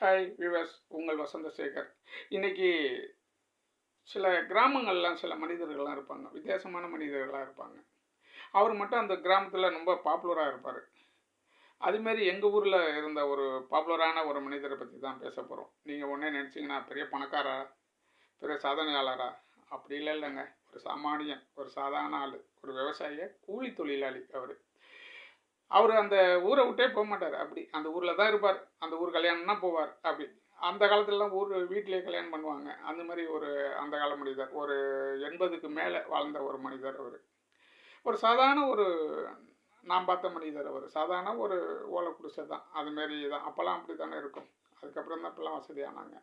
Hi விவாஸ் உங்கள் வசந்த சேகர். சில கிராமங்கள்லாம் சில மனிதர்கள்லாம் இருப்பாங்க. வித்தியாசமான மனிதர்களாக இருப்பாங்க. அவர் மட்டும் அந்த கிராமத்தில் ரொம்ப பாப்புலராக இருப்பார். அதுமாரி எங்கள் ஊரில் இருந்த ஒரு பாப்புலரான ஒரு மனிதரை பற்றி தான் பேச போகிறோம் நீங்கள் ஒன்றே நினச்சிங்கன்னா பெரிய பணக்காரா பெரிய சாதனையாளரா அப்படி இல்லை இல்லைங்க. ஒரு சாமானியன் ஒரு சாதாரண ஆள் ஒரு விவசாய கூலி தொழிலாளி அவர். அவர் அந்த ஊரை விட்டே போக மாட்டார் அப்படி அந்த ஊரில் தான் இருப்பார். அந்த ஊர் கல்யாணம்னா போவார். அப்படி அந்த காலத்துலலாம் ஊர் வீட்டிலேயே கல்யாணம் பண்ணுவாங்க. அந்த மாதிரி ஒரு அந்த கால மனிதர். ஒரு எண்பதுக்கு மேலே வாழ்ந்த ஒரு மனிதர் அவர். ஒரு சாதாரண ஒரு நான் பார்த்த மனிதர் அவர். சாதாரண ஒரு ஓலை குடிசை தான் அதுமாரி தான். அப்போல்லாம் அப்படி தானே இருக்கும். அதுக்கப்புறம் தான் இப்போல்லாம் வசதியானாங்க.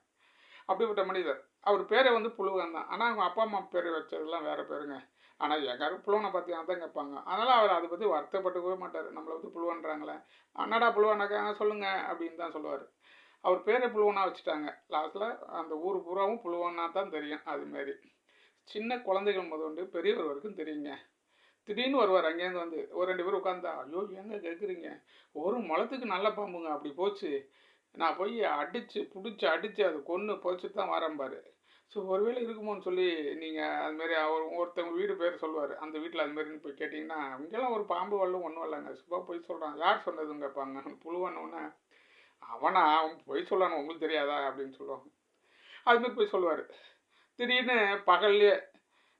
அப்படிப்பட்ட மனிதர். அவர் பேரை வந்து புழுவன் தான். ஆனால் அவங்க அப்பா அம்மா பேர் வச்சதெல்லாம் வேறு பேருங்க. ஆனால் எங்காரும் புழுவனை பற்றி தான் கேட்பாங்க. அதனால் அவர் அதை பற்றி வருத்தப்பட்டுக்கவே மாட்டார். நம்மளை வந்து புழுவன்றாங்களே. அண்ணாடா புழுவனாக்கா? சொல்லுங்க. அப்படின்னு தான் சொல்லுவார். அவர் பேரை புழுவனாக வச்சுட்டாங்க. லாஸ்ட்டில் அந்த ஊர் பூராவும் புழுவனாக தான் தெரியும் அதுமாரி சின்ன குழந்தைகள் முதற்கொண்டு பெரியவர் வரைக்கும் தெரியுங்க. திடீர்னு வருவார் அங்கேருந்து வந்து. ஒரு ரெண்டு பேர் உட்காந்தா ஐயோ எங்கே கேட்குறீங்க ஒரு முளத்துக்கு நல்ல பாம்புங்க. அப்படி போச்சு. நான் போய் அடித்து பிடிச்சி அடித்து அது கொன்று போச்சுட்டு தான் வரேன் பாரு. ஸோ ஒருவேளை இருக்குமோன்னு சொல்லி நீங்கள் அதுமாரி அவர் ஒருத்தவங்க வீடு பேர் சொல்லுவார். அந்த வீட்டில் அதுமாரின்னு போய் கேட்டிங்கன்னா இங்கெல்லாம் ஒரு பாம்பு வரலும் ஒன்றும் இல்லைங்க. சும்மா போய் சொல்கிறான் யார் சொன்னதுன்னு கேட்பாங்க புழுவன்னொன்னே அவனா? அவன் பொய் சொல்லணும் உங்களுக்கு தெரியாதா? அப்படின்னு சொல்லுவாங்க. அதுமாரி போய் சொல்லுவார். திடீர்னு பகல்லே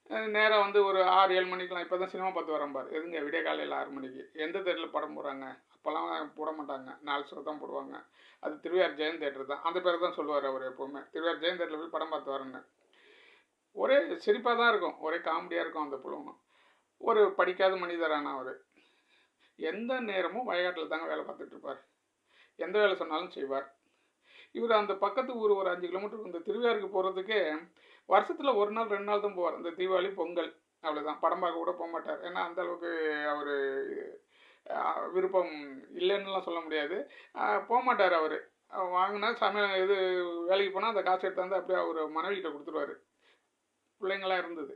நேராக வந்து ஒரு ஆறு ஏழு மணிக்கெலாம் இப்போ தான் சினிமா பார்த்து வரேன் பார். எதுங்க விடிய காலையில் ஆறு மணிக்கு? எந்த தேட்டரில் படம் போடுறாங்க? அப்போல்லாம் போட மாட்டாங்க. நாலு ஷோ தான் போடுவாங்க. அது திருவையார் ஜெயன் தேட்டர் தான். அந்த பேர் தான் சொல்லுவார் அவர் எப்போவுமே. திருவையார் ஜெயன் தேட்டரில் போய் படம் பார்த்து வரேன்னு. ஒரே சிரிப்பாக தான் இருக்கும். ஒரே காமெடியாக இருக்கும் அந்த புலவனும். ஒரு படிக்காத மனிதரான அவர். எந்த நேரமும் வயக்காட்டில் தாங்க வேலை பார்த்துட்ருப்பார் எந்த வேலை சொன்னாலும் செய்வார். இவர் அந்த பக்கத்து ஊர் ஒரு அஞ்சு கிலோமீட்டர் இந்த திருவையாருக்கு போகிறதுக்கு வருஷத்தில் ஒரு நாள் ரெண்டு நாள் தான் போவார். இந்த தீபாவளி பொங்கல் அவ்வளோதான் படம் பார்க்க கூட போக மாட்டார். ஏன்னா அந்த அளவுக்கு அவர் விருப்பம் இல்லைன்னுலாம் சொல்ல முடியாது. போக மாட்டார் அவர். வாங்கினா சமையல் இது வேலைக்கு போனால் அந்த காசு எடுத்தாந்து அப்படியே அவர் மனைவிகிட்ட கொடுத்துருவாரு. பிள்ளைங்களாம் இருந்தது.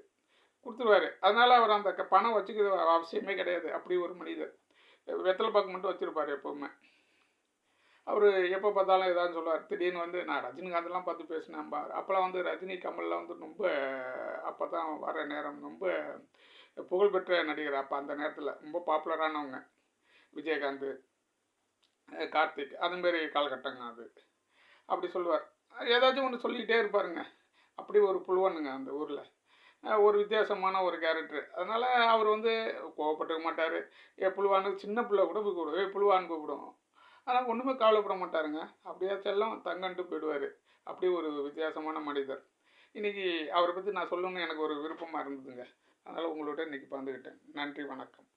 கொடுத்துருவாரு. அதனால் அவர் அந்த பணம் வச்சுக்கிறது அவசியமே கிடையாது. அப்படி ஒரு மனிதர். வெத்தலை பாக்கு மட்டும் வச்சுருப்பார் எப்போவுமே. அவர் எப்போ பார்த்தாலும் ஏதாவது சொல்லுவார். திடீர்னு வந்து நான் ரஜினிகாந்த்லாம் பார்த்து பேசினேன் பார். அப்போல்லாம் வந்து ரஜினி கமல்லாம் வந்து ரொம்ப அப்போ தான் வர நேரம் ரொம்ப புகழ்பெற்ற நடிகர். அப்போ அந்த நேரத்தில் ரொம்ப பாப்புலரானவங்க. விஜயகாந்த் கார்த்திக் அதுமாரி காலகட்டங்க அது. அப்படி சொல்லுவார். ஏதாச்சும் ஒன்று சொல்லிக்கிட்டே இருப்பாருங்க. அப்படி ஒரு புழுவனுங்க அந்த ஊரில். ஒரு வித்தியாசமான ஒரு கேரக்டர் அதனால் அவர் வந்து கோவப்பட்டுக்க மாட்டார். ஏ புழுவானு சின்ன பிள்ளை கூட போய் கூப்பிடும் ஏ புழுவான்னு கூப்பிடும். ஆனால் ஒன்றுமே கவலைப்பட மாட்டாருங்க. அப்படியே செல்லம் தங்கன்ட்டு போயிடுவார். அப்படி ஒரு வித்தியாசமான மனிதர். இன்றைக்கி அவரை பற்றி நான் சொல்லணும்னு எனக்கு ஒரு விருப்பமாக இருந்ததுங்க. அதனால் உங்களோட இன்றைக்கி பகிர்ந்துக்கிட்டேன் நன்றி வணக்கம்.